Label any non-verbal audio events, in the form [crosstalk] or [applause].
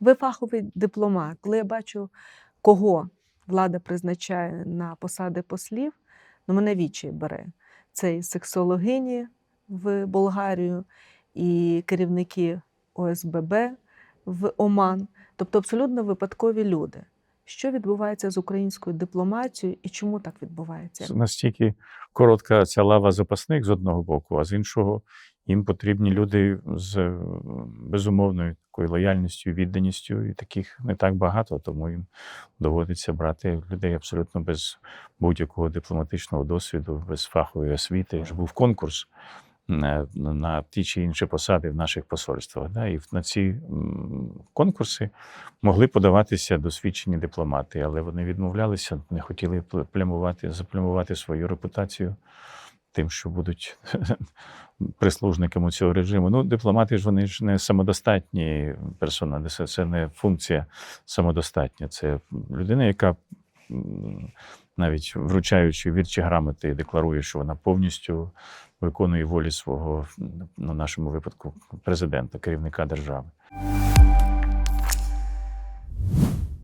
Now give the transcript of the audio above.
Ви фаховий дипломат. Коли я бачу, кого влада призначає на посади послів, ну мене вічі бере. Це і сексологині в Болгарію, і керівники ОСББ в Оман, тобто абсолютно випадкові люди. Що відбувається з українською дипломатією і чому так відбувається? Настільки коротка ця лава запасних з одного боку, а з іншого їм потрібні люди з безумовною такою лояльністю, відданістю, і таких не так багато, тому їм доводиться брати людей абсолютно без будь-якого дипломатичного досвіду, без фахової освіти. Ж був конкурс на, на ті чи інші посади в наших посольствах. Да? І на ці конкурси могли подаватися досвідчені дипломати, але вони відмовлялися, не хотіли пл- плямувати, заплямувати свою репутацію тим, що будуть [laughs] прислужниками цього режиму. Ну, дипломати ж вони ж не самодостатні персони, це, це не функція самодостатня. Це людина, яка навіть вручаючи вірчі грамоти, декларує, що вона повністю виконує волі свого, на нашому випадку, президента, керівника держави.